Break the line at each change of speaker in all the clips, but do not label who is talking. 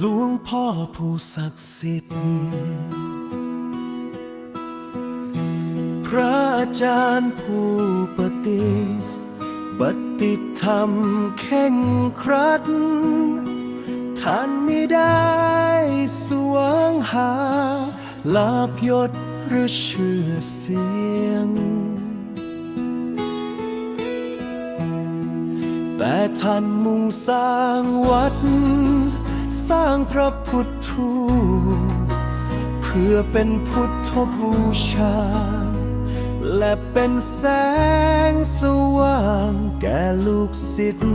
หลวงพ่อผู้ศักดิ์สิทธิ์ พระอาจารย์ผู้ปฏิบัติธรรมเข่งครัด ท่านไม่ได้สวงหา ลาบยศหรือชื่อเสียง แต่ท่านมุ่งสร้างวัด สร้างพระพุทธูปเพื่อเป็นพุทธบูชา และเป็นแสงสว่างแก่ลูกศิษย์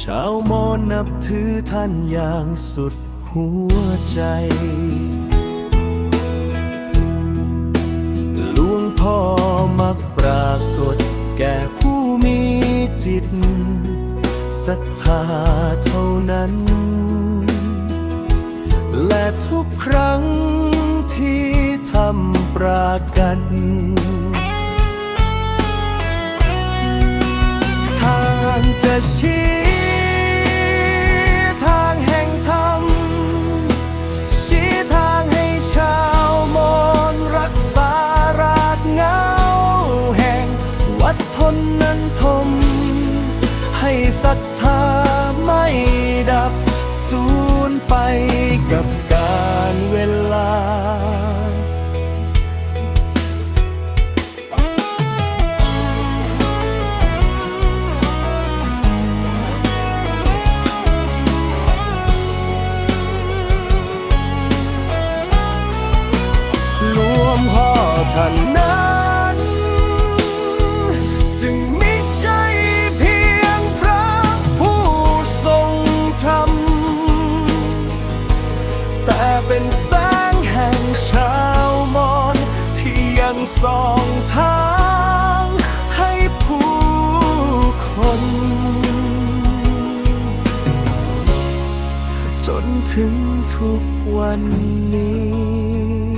ชาวมอญนับถือท่านอย่างสุดหัวใจหลวงพ่อมักปรากฏแก่ผู้มีจิต ศรัทธาเท่านั้น และทุกครั้งที่ทำปรากันทางจะชี้ ดับสูญไป เป็นแสงแห่งชาวมอนที่ยังส่องทางให้ผู้คน จนถึงทุกวันนี้